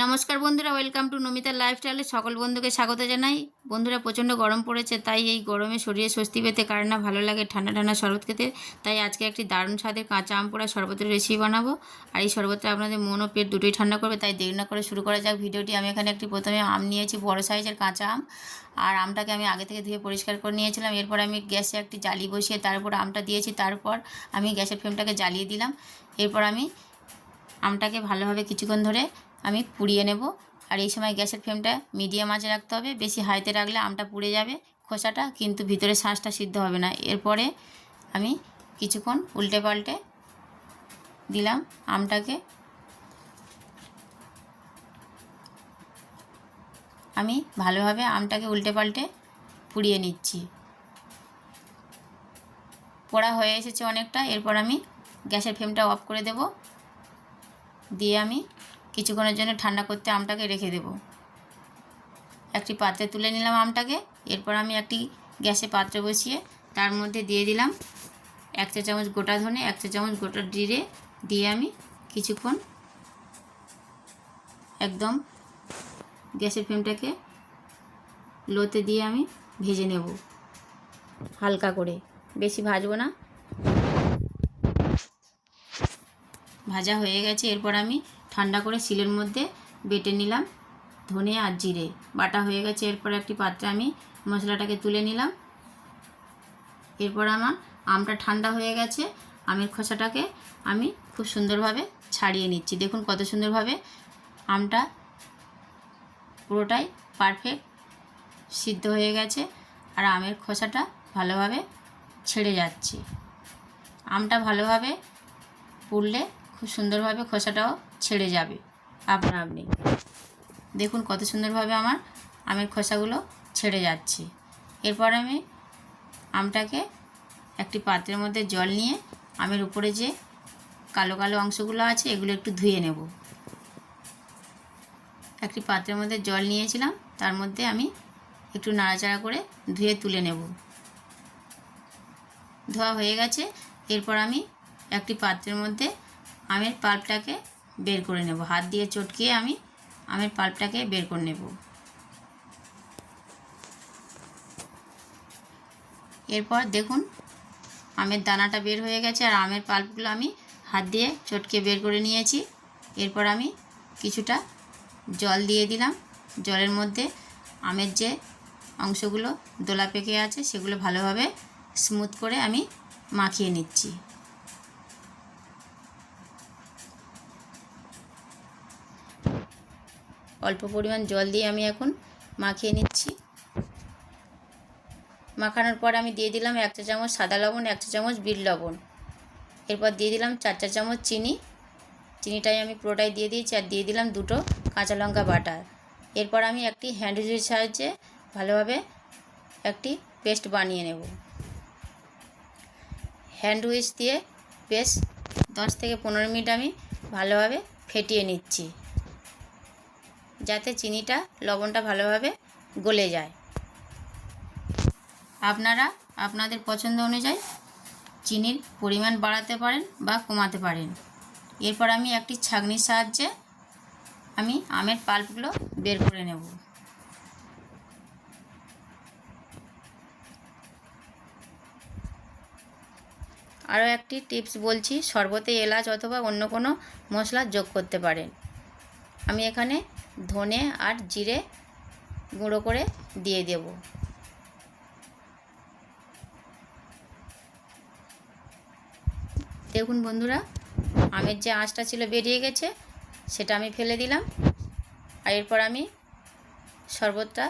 নমস্কার বন্ধুরা welcome to Namita লাইফস্টাইলে সকল বন্ধুকে স্বাগত জানাই। বন্ধুরা, প্রচণ্ড গরম পড়েছে, তাই এই গরমে শরীরে স্বস্তি পেতে কার না ভালো লাগে ঠান্ডা ঠান্ডা শরবত খেতে। তাই আজকে একটি দারুণ স্বাদের কাঁচা আম পোড়া শরবতের রেসিপি বানাবো। আর এই শরবতটা আপনাদের মন ও পেট দুটোই ঠান্ডা করবে, তাই দেরি না করে শুরু করা যাক ভিডিওটি। আমি এখানে একটি প্রথমে আম নিয়েছি, বড় সাইজের কাঁচা আম। আর আমটাকে আমি আগে থেকে ধুয়ে পরিষ্কার করে নিয়েছিলাম। এরপর আমি গ্যাসে একটি জালি বসিয়ে তারপর আমটা দিয়েছি। তারপর আমি গ্যাসের ফ্লেমটাকে জ্বালিয়ে দিলাম। এরপর আমি আমটাকে ভালোভাবে কিছুক্ষণ ধরে আমি পুড়িয়ে নেব। আর এই সময় গ্যাসের ফ্লেমটা মিডিয়াম আঁচে রাখতে হবে। বেশি হাইতে রাখলে আমটা পুড়ে যাবে, খোসাটা কিন্তু ভিতরে শাঁসটা সিদ্ধ হবে না। এরপরে আমি কিছুক্ষণ উল্টে পাল্টে দিলাম আমটাকে। আমি ভালোভাবে আমটাকে উল্টে পাল্টে পুড়িয়ে নিচ্ছি। পোড়া হয়ে এসেছে অনেকটা। এরপর আমি গ্যাসের ফ্লেমটা অফ করে দেব। দিয়ে আমি কিছুক্ষণের জন্য ঠান্ডা করতে আমটাকে রেখে দেব। একটি পাত্রে তুলে নিলাম আমটাকে, এরপর আমি একটি গ্যাসে পাত্রে বসিয়ে তার মধ্যে দিয়ে দিলাম এক চা চামচ গোটা ধনে, এক চা চামচ গোটা জিরে দিয়ে আমি কিছুক্ষণ একদম গ্যাসের ফ্লেমটাকে লোতে দিয়ে আমি ভেজে নেব হালকা করে। বেশি ভাজবো না। ভাজা হয়ে গেছে, এরপর আমি ঠান্ডা করে শিলের মধ্যে বেটে নিলাম ধনে আর জিরে। বাটা হয়ে গেছে, এরপর একটি পাত্রে আমি মশলাটাকে তুলে নিলাম। এরপর আমার আমটা ঠান্ডা হয়ে গেছে, আমের খোসাটাকে আমি খুব সুন্দরভাবে ছাড়িয়ে নিচ্ছি। দেখুন কত সুন্দরভাবে আমটা পুরোটাই পারফেক্ট সিদ্ধ হয়ে গেছে আর আমের খোসাটা ভালোভাবে ছেড়ে যাচ্ছে। আমটা ভালোভাবে পুড়লে খুব সুন্দরভাবে খোসাটাও ছেড়ে যাবে। আপনা আপনি। দেখুন কত সুন্দরভাবে আমার আমের খোসাগুলো ছেড়ে যাচ্ছে। এরপর আমি আমটাকে একটি পাত্রের মধ্যে জল নিয়ে আমের উপরে যে কালো কালো অংশগুলো আছে, এগুলো একটু ধুয়ে নেব। একটি পাত্রের মধ্যে জল নিয়েছিলাম, তার মধ্যে আমি একটু নাড়াচাড়া করে ধুয়ে তুলে নেব। ধোয়া হয়ে গেছে। এরপর আমি একটি পাত্রের মধ্যে আমের পাল্পটাকে বের করে নেব। হাত দিয়ে চটকিয়ে আমি আমের পাল্পটাকে বের করে নেব। এরপর দেখুন, আমের দানাটা বের হয়ে গেছে আর আমের পাল্পগুলো আমি হাত দিয়ে চটকে বের করে নিয়েছি। এরপর আমি কিছুটা জল দিয়ে দিলাম। জলের মধ্যে আমের যে অংশগুলো দোলা পেকে আছে সেগুলো ভালোভাবে স্মুথ করে আমি মাখিয়ে নিচ্ছি। অল্প পরিমাণ জল দিয়ে আমি এখন মাখিয়ে নিচ্ছি। মাখানোর পর আমি দিয়ে দিলাম এক চা চামচ সাদা লবণ, এক চা চামচ বিট লবণ। এরপর দিয়ে দিলাম চার চা চামচ চিনি। চিনিটাই আমি পুরোটাই দিয়ে দিয়েছি আর দিয়ে দিলাম দুটো কাঁচা লঙ্কা বাটার। এরপর আমি একটি হ্যান্ড উইচের সাহায্যে ভালোভাবে একটি পেস্ট বানিয়ে নেব। হ্যান্ড উইচ দিয়ে বেশ দশ থেকে পনেরো মিনিট আমি ভালোভাবে ফেটিয়ে নিচ্ছি। যাতে চিনিটা, লবণটা ভালোভাবে গলে যায়। আপনারা আপনাদের পছন্দ অনুযায়ী চিনির পরিমাণ বাড়াতে পারেন বা কমাতে পারেন। এরপর আমি একটি ছাঁকনির সাহায্যে আমি আমের পাল্পগুলো বের করে নেব। আরও একটি টিপস বলছি, শরবতে এলাচ অথবা অন্য কোনো মশলা যোগ করতে পারেন। আমি এখানে ধনে আর জিরে গুঁড়ো করে দিয়ে দেব। দেখুন বন্ধুরা, আমের যে আঁচটা ছিল বেরিয়ে গেছে, সেটা আমি ফেলে দিলাম। আর এরপর আমি শরবতটা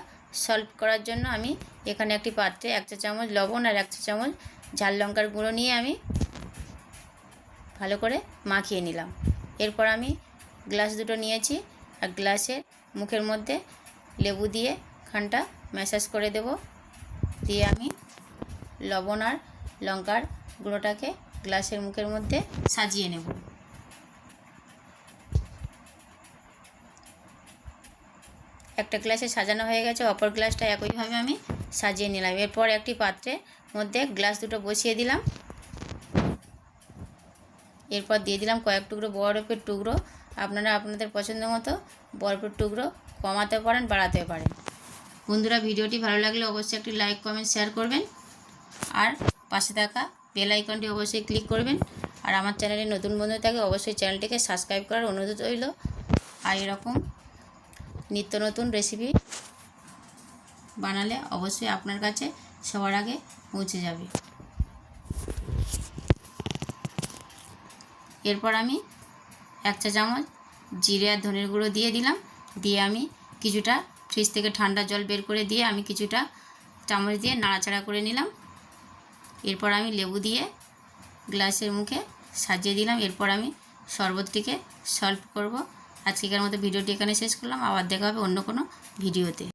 সলভ করার জন্য আমি এখানে একটি পাত্রে এক চা চামচ লবণ আর এক চা চামচ ঝাল লঙ্কার গুঁড়ো নিয়ে আমি ভালো করে মাখিয়ে নিলাম। এরপর আমি গ্লাস দুটো নিয়েছি। আর গ্লাসের মুখের মধ্যে লেবু দিয়ে খানটা ম্যাসাজ করে দেব। দিয়ে আমি লবণ আর লঙ্কার গুঁড়োটাকে গ্লাসের মুখের মধ্যে সাজিয়ে নেব। একটা গ্লাসে সাজানো হয়ে গেছে, অপর গ্লাসটা একইভাবে আমি সাজিয়ে নিলাম। এরপর একটি পাত্রের মধ্যে গ্লাস দুটো বসিয়ে দিলাম। এরপর দিয়ে দিলাম কয়েক টুকরো বরফের টুকরো আপনারা আপনাদের পছন্দ মতো বরফের টুকরো কমাতে পারেন, বাড়াতে পারেন। বন্ধুরা, ভিডিওটি ভালো লাগলে অবশ্যই একটি লাইক, কমেন্ট, শেয়ার করবেন। আর পাশে থাকা বেল আইকনটি অবশ্যই ক্লিক করবেন। আর আমার চ্যানেলে নতুন বন্ধু থাকে অবশ্যই চ্যানেলটিকে সাবস্ক্রাইব করার অনুরোধ রইল। আর এরকম নিত্য নতুন রেসিপি বানালে অবশ্যই আপনার কাছে সবার আগে পৌঁছে যাবে। এরপর আমি এক চা চামচ জিরে আর ধনের গুঁড়ো দিয়ে দিলাম। দিয়ে আমি কিছুটা ফ্রিজ থেকে ঠান্ডা জল বের করে দিয়ে আমি কিছুটা চামচ দিয়ে নাড়াচাড়া করে নিলাম। এরপর আমি লেবু দিয়ে গ্লাসের মুখে সাজিয়ে দিলাম। এরপর আমি শরবতটিকে সলভ করব। আজকের মতো ভিডিওটি এখানে শেষ করলাম। আবার দেখা হবে অন্য কোনো ভিডিওতে।